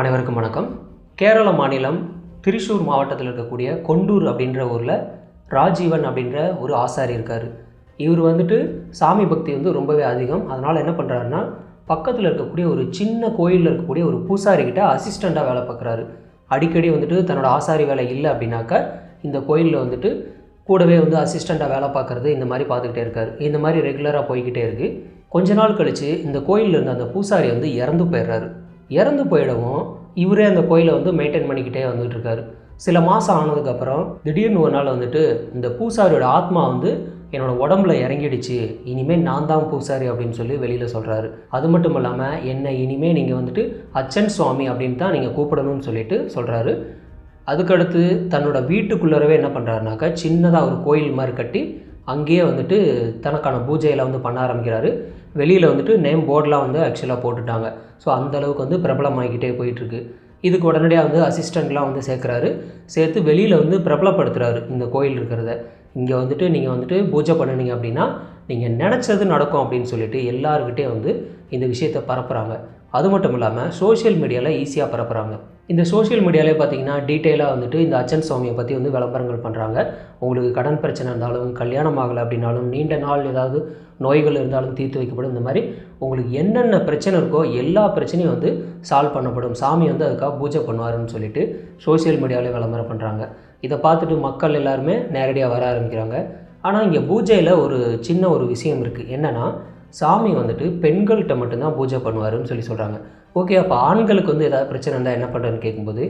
அனைவருக்கும் வணக்கம். கேரள மாநிலம் திரிசூர் மாவட்டத்தில் இருக்கக்கூடிய கொண்டூர் அப்படின்ற ஊரில் ராஜீவன் அப்படின்ற ஒரு ஆசாரி இருக்கார். இவர் வந்துட்டு சாமி பக்தி வந்து ரொம்பவே அதிகம். அதனால் என்ன பண்ணுறாருன்னா பக்கத்தில் இருக்கக்கூடிய ஒரு சின்ன கோயிலில் இருக்கக்கூடிய ஒரு பூசாரிக்கிட்ட அசிஸ்டண்ட்டாக வேலை பார்க்குறாரு அடிக்கடி வந்துட்டு தன்னோட ஆசாரி வேலை இல்லை அப்படின்னாக்கா இந்த கோயிலில் வந்துட்டு கூடவே வந்து அசிஸ்டண்ட்டாக வேலை பார்க்குறது இந்த மாதிரி பார்த்துக்கிட்டே இருக்கார். இந்த மாதிரி ரெகுலராக போய்கிட்டே இருக்குது கொஞ்ச நாள் கழித்து இந்த கோயிலில் இருந்த அந்த பூசாரி வந்து இறந்து போயிடுறாரு. இறந்து போயிடவும் இவரே அந்த கோயிலை வந்து மெயின்டைன் பண்ணிக்கிட்டே வந்துட்டு இருக்காரு சில மாதம் ஆனதுக்கப்புறம் திடீர்னு ஒரு நாள் வந்துட்டு இந்த பூசாரியோட ஆத்மா வந்து என்னோட உடம்புல இறங்கிடுச்சு இனிமேல் நான் தான் பூசாரி அப்படின்னு சொல்லி வெளியில் சொல்கிறாரு அது மட்டும் இல்லாமல் என்னை இனிமேல் நீங்கள் வந்துட்டு அச்சன் சுவாமி அப்படின்னு தான் நீங்கள் கூப்பிடணும்னு சொல்லிட்டு சொல்கிறாரு அதுக்கடுத்து தன்னோட வீட்டுக்குள்ளரவே என்ன பண்ணுறாருனாக்கா சின்னதாக ஒரு கோயில் மாதிரி கட்டி அங்கேயே வந்துட்டு தனக்கான பூஜையில் வந்து பண்ண ஆரம்பிக்கிறாரு. வெளியில் வந்துட்டு நேம் போர்டெலாம் வந்து ஆக்சுவலாக போட்டுட்டாங்க. ஸோ அந்த அளவுக்கு வந்து பிரபலமாகிக்கிட்டே போயிட்டுருக்கு. இதுக்கு உடனடியாக வந்து அசிஸ்டண்ட்லாம் வந்து சேர்க்குறாரு. சேர்த்து வெளியில் வந்து பிரபலப்படுத்துகிறாரு இந்த கோயில் இருக்கிறத. இங்கே வந்துட்டு நீங்கள் வந்துட்டு பூஜை பண்ணுனீங்க அப்படின்னா நீங்கள் நினச்சது நடக்கும் அப்படின்னு சொல்லிட்டு எல்லாருக்கிட்டே வந்து இந்த விஷயத்தை பரப்புகிறாங்க அது மட்டும் இல்லாமல் சோஷியல் மீடியாவில் ஈஸியாக பரப்புகிறாங்க இந்த சோஷியல் மீடியாவிலே பார்த்தீங்கன்னா டீட்டெயிலாக வந்துட்டு இந்த அச்சன் சுவாமியை பற்றி வந்து விளம்பரங்கள் பண்ணுறாங்க உங்களுக்கு கடன் பிரச்சனை இருந்தாலும் கல்யாணம் ஆகலை அப்படின்னாலும் நீண்ட நாள் ஏதாவது நோய்கள் இருந்தாலும் தீர்த்து வைக்கப்படும். இந்த மாதிரி உங்களுக்கு என்னென்ன பிரச்சனை இருக்கோ எல்லா பிரச்சனையும் வந்து சால்வ் பண்ணப்படும். சாமி வந்து அதுக்காக பூஜை பண்ணுவாருன்னு சொல்லிட்டு சோஷியல் மீடியாவிலே விளம்பரம் பண்ணுறாங்க இதை பார்த்துட்டு மக்கள் எல்லாருமே நேரடியாக வர ஆரம்பிக்கிறாங்க. ஆனால் இங்கே பூஜையில் ஒரு சின்ன ஒரு விஷயம் இருக்குது என்னென்னா சாமி வந்துட்டு பெண்கள்கிட்ட மட்டும்தான் பூஜை பண்ணுவாருன்னு சொல்லி சொல்கிறாங்க ஓகே அப்போ ஆண்களுக்கு வந்து ஏதாவது பிரச்சனை இருந்தால் என்ன பண்ணுறதுன்னு கேட்கும்போது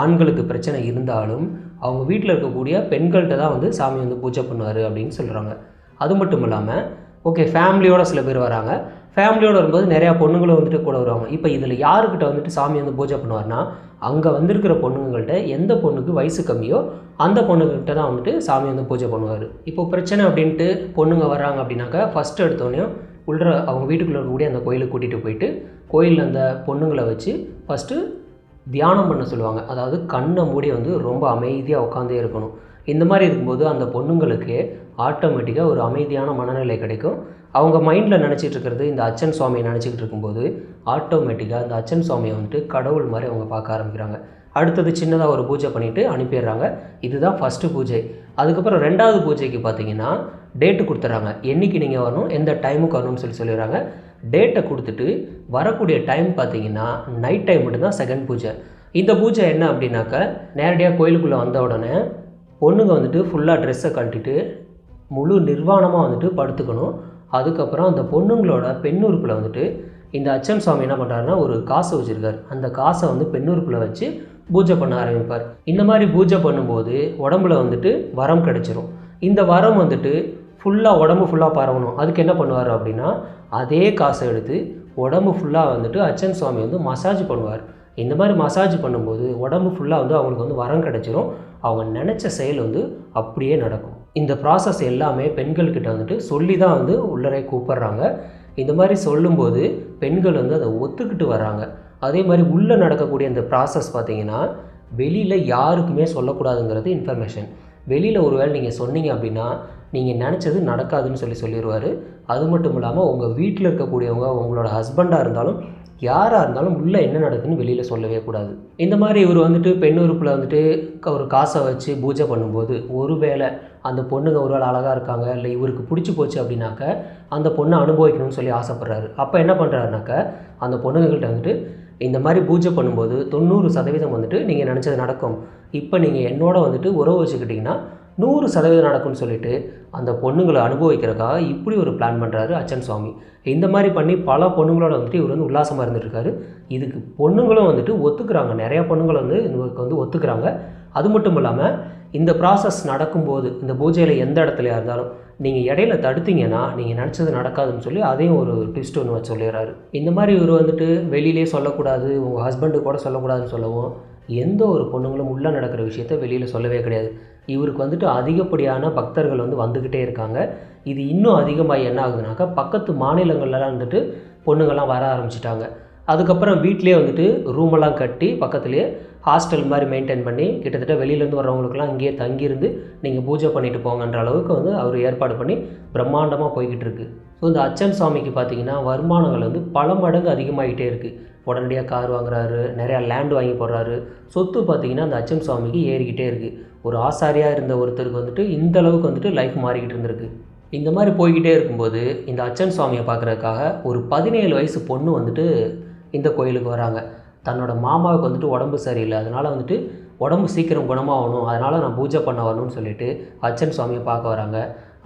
ஆண்களுக்கு பிரச்சனை இருந்தாலும் அவங்க வீட்டில் இருக்கக்கூடிய பெண்கள்கிட்ட தான் வந்து சாமி வந்து பூஜை பண்ணுவார் அப்படின்னு சொல்கிறாங்க அது மட்டும் இல்லாமல் ஓகே ஃபேமிலியோட சில பேர் வராங்க. ஃபேமிலியோடு வரும்போது நிறையா பொண்ணுங்களும் வந்துட்டு கூட வருவாங்க. இப்போ இதில் யாருக்கிட்ட வந்துட்டு சாமி வந்து பூஜை பண்ணுவார்னா அங்கே வந்திருக்கிற பொண்ணுங்கள்கிட்ட எந்த பொண்ணுக்கு வயசு கம்மியோ அந்த பொண்ணுங்கள்கிட்ட தான் வந்துட்டு சாமி வந்து பூஜை பண்ணுவார். இப்போ பிரச்சனை அப்படின்ட்டு பொண்ணுங்க வர்றாங்க அப்படின்னாக்கா ஃபஸ்ட்டு எடுத்தோடனே உள்ள அவங்க வீட்டுக்குள்ளே இருக்கக்கூடிய அந்த கோயிலுக்கு கூட்டிகிட்டு போயிட்டு கோயிலில் அந்த பொண்ணுங்களை வச்சு ஃபஸ்ட்டு தியானம் பண்ண சொல்லுவாங்க. அதாவது கண்ணை மூடி வந்து ரொம்ப அமைதியாக உட்காந்தே இருக்கணும். இந்த மாதிரி இருக்கும்போது அந்த பொண்ணுங்களுக்கு ஆட்டோமேட்டிக்காக ஒரு அமைதியான மனநிலை கிடைக்கும். அவங்க மைண்டில் நினச்சிட்டு இருக்கிறது இந்த அச்சன் சுவாமியை நினச்சிக்கிட்டு இருக்கும்போது ஆட்டோமேட்டிக்காக அந்த அச்சன் சுவாமியை வந்துட்டு கடவுள் மாதிரி அவங்க பார்க்க ஆரம்பிக்கிறாங்க. அடுத்தது சின்னதாக ஒரு பூஜை பண்ணிவிட்டு அனுப்பிடுறாங்க. இதுதான் ஃபஸ்ட்டு பூஜை. அதுக்கப்புறம் ரெண்டாவது பூஜைக்கு பார்த்தீங்கன்னா டேட்டு கொடுத்துட்றாங்க என்றைக்கு நீங்கள் வரணும் எந்த டைமுக்கு வரணும்னு சொல்லி சொல்லிடுறாங்க. டேட்டை கொடுத்துட்டு வரக்கூடிய டைம் பார்த்தீங்கன்னா நைட் டைம் மட்டும்தான் செகண்ட் பூஜை. இந்த பூஜை என்ன அப்படின்னாக்கா நேரடியாக கோயிலுக்குள்ளே வந்த உடனே பொண்ணுங்க வந்துட்டு ஃபுல்லாக ட்ரெஸ்ஸை கழட்டிட்டு முழு நிர்வாணமாக வந்துட்டு படுத்துக்கணும். அதுக்கப்புறம் அந்த பொண்ணுங்களோட பெண்ணுறுப்பில் வந்துட்டு இந்த அச்சன் சுவாமி என்ன பண்ணுறாருன்னா ஒரு காசை வச்சுருக்கார். அந்த காசை வந்து பெண்ணுறுப்பில் வச்சு பூஜை பண்ண ஆரம்பிப்பார். இந்த மாதிரி பூஜை பண்ணும்போது உடம்புல வந்துட்டு வரம் கிடச்சிரும். இந்த வரம் வந்துட்டு ஃபுல்லாக உடம்பு ஃபுல்லாக பரவணும். அதுக்கு என்ன பண்ணுவார் அப்படின்னா அதே காசை எடுத்து உடம்பு ஃபுல்லாக வந்துட்டு அச்சன் சுவாமி வந்து மசாஜ் பண்ணுவார். இந்த மாதிரி மசாஜ் பண்ணும்போது உடம்பு ஃபுல்லாக வந்து அவங்களுக்கு வந்து வரம் கிடைச்சிரும். அவங்க நினச்ச செயல் வந்து அப்படியே நடக்கும். இந்த ப்ராசஸ் எல்லாமே பெண்கள்கிட்ட வந்துட்டு சொல்லி தான் வந்து உள்ளரை கூப்பிட்றாங்க. இந்த மாதிரி சொல்லும்போது பெண்கள் வந்து அதை ஒத்துக்கிட்டு வராங்க. அதே மாதிரி உள்ளே நடக்கக்கூடிய இந்த ப்ராசஸ் பார்த்திங்கன்னா வெளியில் யாருக்குமே சொல்லக்கூடாதுங்கிறது இன்ஃபர்மேஷன் வெளியில் ஒரு வேளை நீங்கள் சொன்னீங்க அப்படின்னா நீங்கள் நினச்சது நடக்காதுன்னு சொல்லி சொல்லிடுவார் அது மட்டும் இல்லாமல் உங்கள் வீட்டில் இருக்கக்கூடியவங்க உங்களோட ஹஸ்பண்டாக இருந்தாலும் யாராக இருந்தாலும் உள்ளே என்ன நடக்குதுன்னு வெளியில் சொல்லவே கூடாது. இந்த மாதிரி இவர் வந்துட்டு பெண் உறுப்பில் வந்துட்டு ஒரு காசை வச்சு பூஜை பண்ணும்போது ஒருவேளை அந்த பொண்ணுங்க ஒரு வேளை அழகாக இருக்காங்க இல்லை இவருக்கு பிடிச்சி போச்சு அப்படின்னாக்க அந்த பொண்ணை அனுபவிக்கணும்னு சொல்லி ஆசைப்பட்றாரு. அப்போ என்ன பண்ணுறாருனாக்க அந்த பொண்ணுங்கள்கிட்ட வந்துட்டு இந்த மாதிரி பூஜை பண்ணும்போது தொண்ணூறு சதவீதம் வந்துட்டு நீங்கள் நினச்சது நடக்கும். இப்போ நீங்கள் என்னோட வந்துட்டு உறவு வச்சுக்கிட்டிங்கன்னா நூறு சதவீதம் நடக்கும்னு சொல்லிட்டு அந்த பொண்ணுங்களை அனுபவிக்கிறதுக்காக இப்படி ஒரு பிளான் பண்ணுறாரு அச்சன் சுவாமி. இந்த மாதிரி பண்ணி பல பொண்ணுங்களோட வந்துட்டு இவர் வந்து உல்லாசமாக இருந்துட்டுருக்காரு இதுக்கு பொண்ணுங்களும் வந்துட்டு ஒத்துக்கிறாங்க. நிறையா பொண்ணுங்களை வந்து இவருக்கு வந்து ஒத்துக்கிறாங்க. அது மட்டும் இல்லாமல் இந்த ப்ராசஸ் நடக்கும்போது இந்த பூஜையில் எந்த இடத்துலையா இருந்தாலும் நீங்கள் இடையில தடுத்தீங்கன்னா நீங்கள் நினச்சது நடக்காதுன்னு சொல்லி அதையும் ஒரு ட்விஸ்ட் ஒன்று சொல்லிடுறாரு. இந்த மாதிரி இவர் வந்துட்டு வெளியிலே சொல்லக்கூடாது உங்கள் ஹஸ்பண்டு கூட சொல்லக்கூடாதுன்னு சொல்லவும் எந்த ஒரு பொண்ணுங்களும் உள்ளே நடக்கிற விஷயத்த வெளியில் சொல்லவே கிடையாது. இவருக்கு வந்துட்டு அதிகப்படியான பக்தர்கள் வந்து வந்துக்கிட்டே இருக்காங்க. இது இன்னும் அதிகமாக என்ன ஆகுதுனாக்கா பக்கத்து மாநிலங்கள்லாம் வந்துட்டு பொண்ணுங்கள்லாம் வர ஆரம்பிச்சிட்டாங்க. அதுக்கப்புறம் வீட்டிலே வந்துட்டு ரூமெல்லாம் கட்டி பக்கத்துலேயே ஹாஸ்டல் மாதிரி மெயின்டைன் பண்ணி கிட்டத்தட்ட வெளியிலேருந்து வர்றவங்களுக்குலாம் இங்கேயே தங்கியிருந்து நீங்கள் பூஜை பண்ணிட்டு போங்கன்ற அளவுக்கு வந்து அவர் ஏற்பாடு பண்ணி பிரம்மாண்டமாக போய்கிட்டு இருக்கு. ஸோ இந்த அச்சன் சுவாமிக்கு பார்த்தீங்கன்னா வருமானங்கள் வந்து பல மடங்கு அதிகமாகிட்டே இருக்குது உடனடியாக கார் வாங்குறாரு நிறையா லேண்ட் வாங்கி போடுறாரு. சொத்து பார்த்திங்கன்னா அந்த அச்சன் சுவாமிக்கு ஏறிக்கிட்டே இருக்குது ஒரு ஆசாரியாக இருந்த ஒருத்தருக்கு வந்துட்டு இந்த அளவுக்கு வந்துட்டு லைஃப் மாறிக்கிட்டு இருந்திருக்கு. இந்த மாதிரி போய்கிட்டே இருக்கும்போது இந்த அச்சன் சுவாமியை பார்க்குறதுக்காக ஒரு பதினேழு வயசு பொண்ணு வந்துட்டு இந்த கோயிலுக்கு வராங்க. தன்னோட மாமாவுக்கு வந்துட்டு உடம்பு சரியில்லை. அதனால் வந்துட்டு உடம்பு சீக்கிரம் குணமாகணும். அதனால் நான் பூஜை பண்ண வரணும்னு சொல்லிட்டு அச்சன் சுவாமியை பார்க்க வராங்க.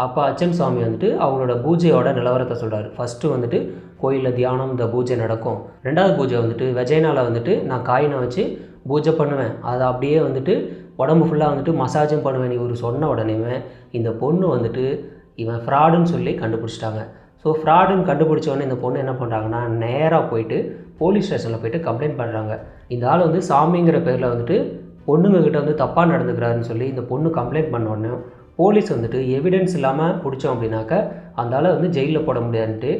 அப்போ அச்சன் சுவாமி வந்துட்டு அவங்களோட பூஜையோட நிலவரத்தை சொல்கிறார் ஃபஸ்ட்டு வந்துட்டு கோயிலில் தியானம் இந்த பூஜை நடக்கும். ரெண்டாவது பூஜை வந்துட்டு விஜயனால வந்துட்டு நான் காயினை வச்சு பூஜை பண்ணுவேன். அதை அப்படியே வந்துட்டு உடம்பு ஃபுல்லாக வந்துட்டு மசாஜும் பண்ணுவேன். இவர் சொன்ன உடனேவே இந்த பொண்ணு வந்துட்டு இவன் ஃப்ராடுன்னு சொல்லி கண்டுபிடிச்சிட்டாங்க. ஸோ ஃப்ராடுன்னு கண்டுபிடிச்ச உடனே இந்த பொண்ணு என்ன பண்ணுறாங்கன்னா நேராக போயிட்டு போலீஸ் ஸ்டேஷனில் போயிட்டு கம்ப்ளைண்ட் பண்ணுறாங்க இந்த ஆள் வந்து சாமிங்கிற பேரில் வந்துட்டு பொண்ணுங்ககிட்ட வந்து தப்பாக நடந்துக்கிறாருன்னு சொல்லி இந்த பொண்ணு கம்ப்ளைண்ட் பண்ண உடனே போலீஸ் வந்துட்டு எவிடன்ஸ் இல்லாமல் பிடிச்சோம் அப்படின்னாக்கா அந்த ஆளை வந்து ஜெயிலில் போட முடியாதுன்ட்டு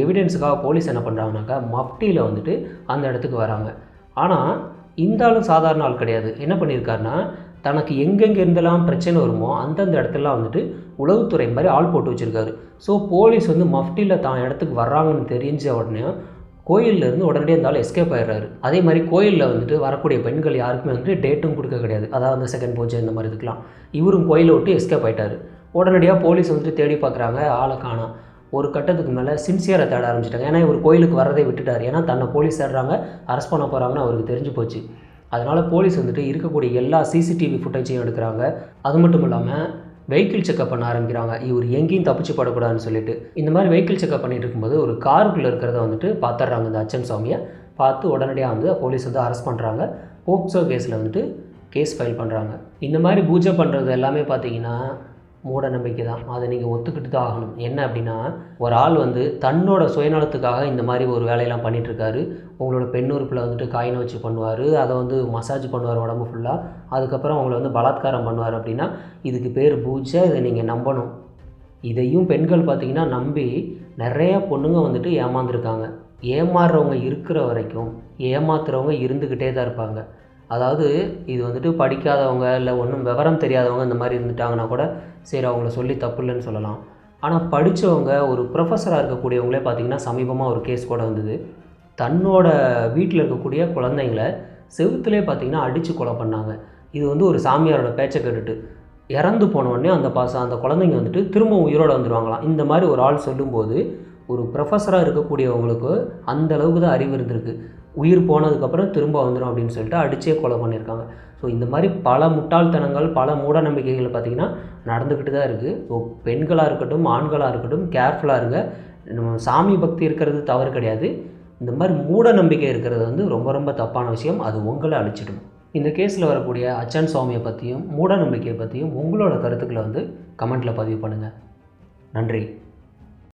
எவிடன்ஸுக்காக போலீஸ் என்ன பண்ணுறாங்கனாக்கா மஃப்டியில் வந்துட்டு அந்த இடத்துக்கு வராங்க. ஆனால் இந்த ஆளும் சாதாரண ஆள் கிடையாது. என்ன பண்ணியிருக்காருன்னா தனக்கு எங்கெங்கே இருந்தெல்லாம் பிரச்சனை வருமோ அந்தந்த இடத்துலலாம் வந்துட்டு உளவுத்துறை மாதிரி ஆள் போட்டு வச்சுருக்காரு. ஸோ போலீஸ் வந்து மஃப்டியில் தான் இடத்துக்கு வர்றாங்கன்னு தெரிஞ்ச உடனே கோயில்ல இருந்து உடனடியாக இருந்தாலும் எஸ்கேப் ஆயிடுறாரு. அதே மாதிரி கோயிலில் வந்துட்டு வரக்கூடிய பெண்கள் யாருக்குமே வந்துட்டு டேட்டும் கொடுக்க கிடையாது. அதாவது அந்த செகண்ட் பூஜை இந்த மாதிரி இதுக்கெலாம் இவரும் கோயிலை விட்டு எஸ்கேப் ஆயிட்டாரு. உடனடியாக போலீஸ் வந்துட்டு தேடி பார்க்குறாங்க ஆளை காணா. ஒரு கட்டத்துக்கு மேலே சின்சியரை தேட ஆரம்பிச்சிட்டாங்க. ஏன்னா இவர் கோயிலுக்கு வரதே விட்டுட்டார். ஏன்னா தன்னை போலீஸ் தேடுறாங்க அரெஸ்ட் பண்ண போகிறாங்கன்னு அவருக்கு தெரிஞ்சு போச்சு. அதனால் போலீஸ் வந்துட்டு இருக்கக்கூடிய எல்லா சிசிடிவி ஃபுட்டேஜையும் எடுக்கிறாங்க. அது மட்டும் இல்லாமல் வெஹிக்கிள் செக்அப் பண்ண ஆரம்பிக்கிறாங்க. இவர் எங்கேயும் தப்பிச்சு படக்கூடாதுன்னு சொல்லிட்டு. இந்த மாதிரி வெஹிக்கிள் செக்அப் பண்ணிட்டு இருக்கும்போது ஒரு காருக்குள்ளே இருக்கிறத வந்துட்டு பார்த்துட்றாங்க இந்த அச்சன் சுவாமியை பார்த்து உடனடியாக வந்து போலீஸ் வந்து அரெஸ்ட் பண்ணுறாங்க போக்சோ கேஸில் வந்துட்டு கேஸ் ஃபைல் பண்ணுறாங்க இந்த மாதிரி பூஜை பண்ணுறது எல்லாமே பார்த்தீங்கன்னா மூட நம்பிக்கை தான் அதை நீங்கள் ஒத்துக்கிட்டு தான் ஆகணும். என்ன அப்படின்னா ஒரு ஆள் வந்து தன்னோட சுயநலத்துக்காக இந்த மாதிரி ஒரு வேலையெல்லாம் பண்ணிகிட்ருக்காரு உங்களோட பெண் உறுப்பில் வந்துட்டு காயினை வச்சு பண்ணுவார். அதை வந்து மசாஜ் பண்ணுவார் உடம்பு ஃபுல்லாக அதுக்கப்புறம் அவங்கள வந்து பலாத்காரம் பண்ணுவார் அப்படின்னா இதுக்கு பேர் பூஜை. இதை நீங்கள் நம்பணும். இதையும் பெண்கள் பார்த்தீங்கன்னா நம்பி நிறைய பொண்ணுங்க வந்துட்டு ஏமாந்துருக்காங்க. ஏமாறுறவங்க இருக்கிற வரைக்கும் ஏமாத்துறவங்க இருந்துக்கிட்டே தான் இருப்பாங்க. அதாவது இது வந்துட்டு படிக்காதவங்க இல்லை ஒன்றும் விவரம் தெரியாதவங்க இந்த மாதிரி இருந்துட்டாங்கன்னா கூட சரி அவங்கள சொல்லி தப்பு இல்லைன்னு சொல்லலாம். ஆனால் படித்தவங்க ஒரு ப்ரொஃபஸராக இருக்கக்கூடியவங்களே பார்த்திங்கன்னா சமீபமாக ஒரு கேஸ் கூட வந்தது. தன்னோட வீட்டில் இருக்கக்கூடிய குழந்தைங்கள செவுத்துலேயே பார்த்திங்கன்னா அடித்து கொலை பண்ணாங்க. இது வந்து ஒரு சாமியாரோட பேச்சை கேட்டுட்டு இறந்து போன உடனே அந்த பாச அந்த குழந்தைங்க வந்துட்டு திரும்ப உயிரோட வந்துடுவாங்களாம் இந்த மாதிரி ஒரு ஆள் சொல்லும்போது ஒரு ப்ரொஃபஸராக இருக்கக்கூடியவங்களுக்கு அந்த அளவுக்கு தான் அறிவு இருந்திருக்கு. உயிர் போனதுக்கப்புறம் திரும்ப வந்துடும் அப்படின்னு சொல்லிட்டு அடித்தே கொலை பண்ணியிருக்காங்க. ஸோ இந்த மாதிரி பல முட்டாள்தனங்கள் பல மூட நம்பிக்கைகள் பார்த்திங்கன்னா நடந்துக்கிட்டு தான் இருக்குது ஸோ பெண்களாக இருக்கட்டும் ஆண்களாக இருக்கட்டும் கேர்ஃபுல்லாக இருங்க. நம்ம சாமி பக்தி இருக்கிறது தவறு கிடையாது. இந்த மாதிரி மூட நம்பிக்கை இருக்கிறது வந்து ரொம்ப ரொம்ப தப்பான விஷயம். அது உங்களை அழிச்சிடும் இந்த கேஸில் வரக்கூடிய அச்சன் சுவாமியை பற்றியும் மூட நம்பிக்கையை பற்றியும் உங்களோட கருத்துக்களை வந்து கமெண்ட்டில் பதிவு பண்ணுங்கள் நன்றி.